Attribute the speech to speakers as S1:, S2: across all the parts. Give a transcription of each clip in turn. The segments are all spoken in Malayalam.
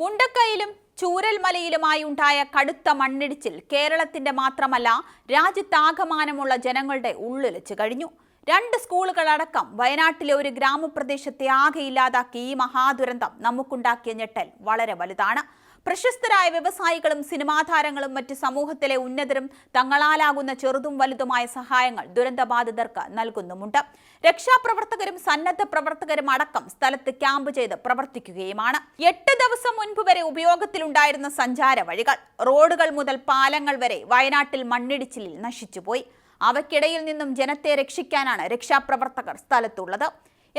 S1: മുണ്ടക്കയിലും ചൂരൽമലയിലുമായി ഉണ്ടായ കടുത്ത മണ്ണിടിച്ചിൽ കേരളത്തിന്റെ മാത്രമല്ല രാജ്യത്താകമാനമുള്ള ജനങ്ങളുടെ ഉള്ളിലച്ച് കഴിഞ്ഞു. രണ്ട് സ്കൂളുകളടക്കം വയനാട്ടിലെ ഒരു ഗ്രാമപ്രദേശത്തെ ആകെ ഇല്ലാതാക്കി ഈ മഹാദുരന്തം നമുക്കുണ്ടാക്കിയ ഞെട്ടൽ വളരെ വലുതാണ്. പ്രശസ്തരായ വ്യവസായികളും സിനിമാ താരങ്ങളും മറ്റ് സമൂഹത്തിലെ ഉന്നതരും തങ്ങളാലാകുന്ന ചെറുതും വലുതുമായ സഹായങ്ങൾ ദുരന്തബാധിതർക്ക് നൽകുന്നുമുണ്ട്. രക്ഷാപ്രവർത്തകരും സന്നദ്ധ പ്രവർത്തകരും അടക്കം സ്ഥലത്ത് ക്യാമ്പ് ചെയ്ത് പ്രവർത്തിക്കുകയുമാണ്. എട്ട് ദിവസം മുൻപ് വരെ ഉപയോഗത്തിലുണ്ടായിരുന്ന സഞ്ചാര വഴികൾ. റോഡുകൾ മുതൽ പാലങ്ങൾ വരെ വയനാട്ടിൽ മണ്ണിടിച്ചിലിൽ നശിച്ചുപോയി. അവക്കിടയിൽ നിന്നും ജനത്തെ രക്ഷിക്കാനാണ് രക്ഷാപ്രവർത്തകർ സ്ഥലത്തുള്ളത്.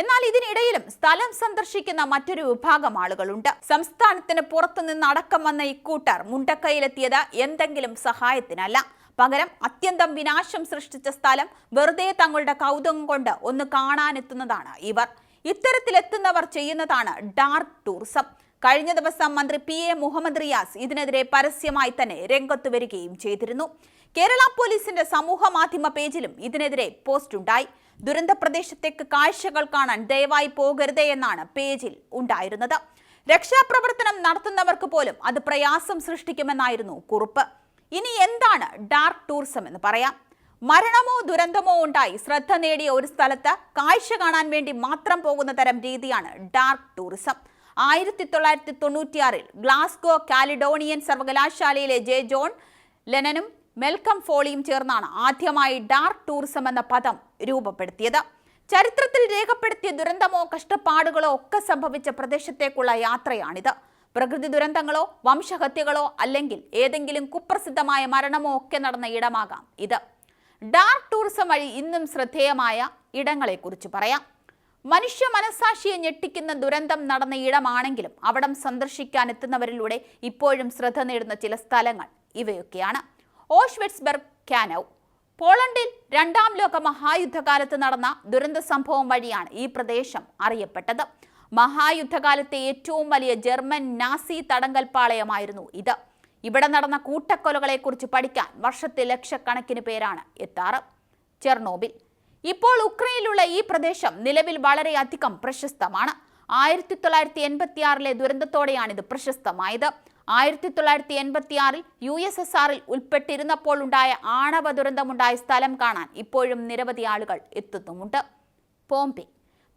S1: എന്നാൽ ഇതിനിടയിലും സ്ഥലം സന്ദർശിക്കുന്ന മറ്റൊരു വിഭാഗം ആളുകളുണ്ട്. സംസ്ഥാനത്തിന് പുറത്തുനിന്ന് അടക്കം വന്ന ഇക്കൂട്ടർ മുണ്ടക്കയിലെത്തിയത് എന്തെങ്കിലും സഹായത്തിനല്ല. പകരം അത്യന്തം വിനാശം സൃഷ്ടിച്ച സ്ഥലം വെറുതെ തങ്ങളുടെ കൗതുകം കൊണ്ട് ഒന്ന് കാണാനെത്തുന്നതാണ് ഇവർ. ഇത്തരത്തിലെത്തുന്നവർ ചെയ്യുന്നതാണ് ഡാർക്ക് ടൂറിസം. കഴിഞ്ഞ ദിവസം മന്ത്രി പി എ മുഹമ്മദ് റിയാസ് ഇതിനെതിരെ പരസ്യമായി തന്നെ രംഗത്തു വരികയും ചെയ്തിരുന്നു. കേരള പോലീസിന്റെ സമൂഹ മാധ്യമ പേജിലും ഇതിനെതിരെ പോസ്റ്റ് ഉണ്ടായി. ദുരന്ത പ്രദേശത്തേക്ക് കാഴ്ചകൾ കാണാൻ ദയവായി പോകരുതേ എന്നാണ് പേജിൽ ഉണ്ടായിരുന്നത്. രക്ഷാപ്രവർത്തനം നടത്തുന്നവർക്ക് പോലും അത് പ്രയാസം സൃഷ്ടിക്കുമെന്നായിരുന്നു കുറിപ്പ്. ഇനി എന്താണ് ഡാർക്ക് ടൂറിസം എന്ന് പറയാം. മരണമോ ദുരന്തമോ ഉണ്ടായി ശ്രദ്ധ നേടിയ ഒരു സ്ഥലത്ത് കാഴ്ച കാണാൻ വേണ്ടി മാത്രം പോകുന്ന തരം രീതിയാണ് ഡാർക്ക് ടൂറിസം. ആയിരത്തി തൊള്ളായിരത്തി തൊണ്ണൂറ്റിയാറിൽ ഗ്ലാസ്ഗോ കാലിഡോണിയൻ സർവകലാശാലയിലെ ജെ ജോൺ ലെനനും മെൽക്കം ഫോളിയും ചേർന്നാണ് ആദ്യമായി ഡാർക്ക് ടൂറിസം എന്ന പദം രൂപപ്പെടുത്തിയത്. ചരിത്രത്തിൽ രേഖപ്പെടുത്തിയ ദുരന്തമോ കഷ്ടപ്പാടുകളോ ഒക്കെ സംഭവിച്ച പ്രദേശത്തേക്കുള്ള യാത്രയാണിത്. പ്രകൃതി ദുരന്തങ്ങളോ വംശഹത്യകളോ അല്ലെങ്കിൽ ഏതെങ്കിലും കുപ്രസിദ്ധമായ മരണമോ ഒക്കെ നടന്ന ഇടമാകാം ഇത്. ഡാർക്ക് ടൂറിസം വഴി ഇന്നും ശ്രദ്ധേയമായ ഇടങ്ങളെക്കുറിച്ച് പറയാം. മനുഷ്യ മനസാക്ഷിയെ ഞെട്ടിക്കുന്ന ദുരന്തം നടന്ന ഇടമാണെങ്കിലും അവിടം സന്ദർശിക്കാൻ എത്തുന്നവരിലൂടെ ഇപ്പോഴും ശ്രദ്ധ നേടുന്ന ചില സ്ഥലങ്ങൾ ഇവയൊക്കെയാണ്. ഓഷ്വെറ്റ്സ്ബർഗ് കാനൌ പോളണ്ടിൽ രണ്ടാം ലോക മഹായുദ്ധകാലത്ത് നടന്ന ദുരന്ത സംഭവം വഴിയാണ് ഈ പ്രദേശം അറിയപ്പെട്ടത്. മഹായുദ്ധകാലത്തെ ഏറ്റവും വലിയ ജർമ്മൻ നാസി തടങ്കൽ പാളയമായിരുന്നു ഇത്. ഇവിടെ നടന്ന കൂട്ടക്കൊലകളെക്കുറിച്ച് പഠിക്കാൻ വർഷത്തെ ലക്ഷക്കണക്കിന് പേരാണ് എത്താറ്. ചെർണോബിൽ. ഇപ്പോൾ ഉക്രൈനിലുള്ള ഈ പ്രദേശം നിലവിൽ വളരെയധികം പ്രശസ്തമാണ്. ആയിരത്തി തൊള്ളായിരത്തി എൺപത്തിയാറിലെ ദുരന്തത്തോടെയാണ് ഇത് പ്രശസ്തമായത്. ആയിരത്തി തൊള്ളായിരത്തി എൺപത്തി ആറിൽ യു എസ് എസ് ആറിൽ ഉൾപ്പെട്ടിരുന്നപ്പോൾ ഉണ്ടായ ആണവ ദുരന്തമുണ്ടായ സ്ഥലം കാണാൻ ഇപ്പോഴും നിരവധി ആളുകൾ എത്തുന്നുമുണ്ട്. പോംപെ.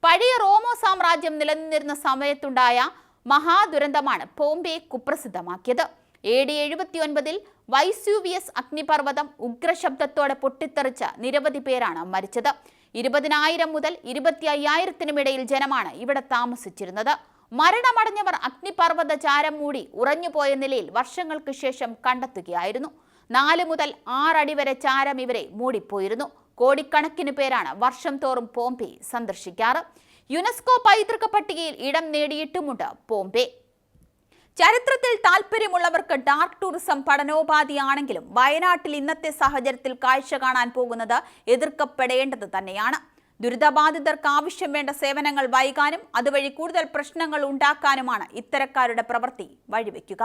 S1: പഴയ റോമോ സാമ്രാജ്യം നിലനിന്നിരുന്ന സമയത്തുണ്ടായ മഹാദുരന്തമാണ് പോംപെ കുപ്രസിദ്ധമാക്കിയത്. എ ഡി എഴുപത്തി ഒൻപതിൽ വൈസ്യൂവിയസ് അഗ്നിപർവതം ഉഗ്രശബ്ദത്തോടെ പൊട്ടിത്തെറിച്ച നിരവധി പേരാണ് മരിച്ചത്. ഇരുപതിനായിരം മുതൽ ഇരുപത്തി അയ്യായിരത്തിനുമിടയിൽ ജനമാണ് ഇവിടെ താമസിച്ചിരുന്നത്. മരണമടഞ്ഞവർ അഗ്നിപർവത ചാരം മൂടി ഉറഞ്ഞുപോയ നിലയിൽ വർഷങ്ങൾക്ക് ശേഷം കണ്ടെത്തുകയായിരുന്നു. നാല് മുതൽ ആറടി വരെ ചാരം ഇവരെ മൂടിപ്പോയിരുന്നു. കോടിക്കണക്കിന് പേരാണ് വർഷം തോറും പോംപെ സന്ദർശിക്കാറ്. യുനെസ്കോ പൈതൃക പട്ടികയിൽ ഇടം നേടിയിട്ടുമുണ്ട് പോംപെ. ചരിത്രത്തിൽ താല്പര്യമുള്ളവർക്ക് ഡാർക്ക് ടൂറിസം പഠനോപാധിയാണെങ്കിലും വയനാട്ടിൽ ഇന്നത്തെ സാഹചര്യത്തിൽ കാഴ്ച കാണാൻ പോകുന്നത് എതിർക്കപ്പെടേണ്ടത് തന്നെയാണ്. ദുരിതബാധിതർക്ക് ആവശ്യം വേണ്ട സേവനങ്ങൾ വൈകാനും അതുവഴി കൂടുതൽ പ്രശ്നങ്ങൾ ഉണ്ടാക്കാനുമാണ് ഇത്തരക്കാരുടെ പ്രവൃത്തി വഴിവെക്കുക.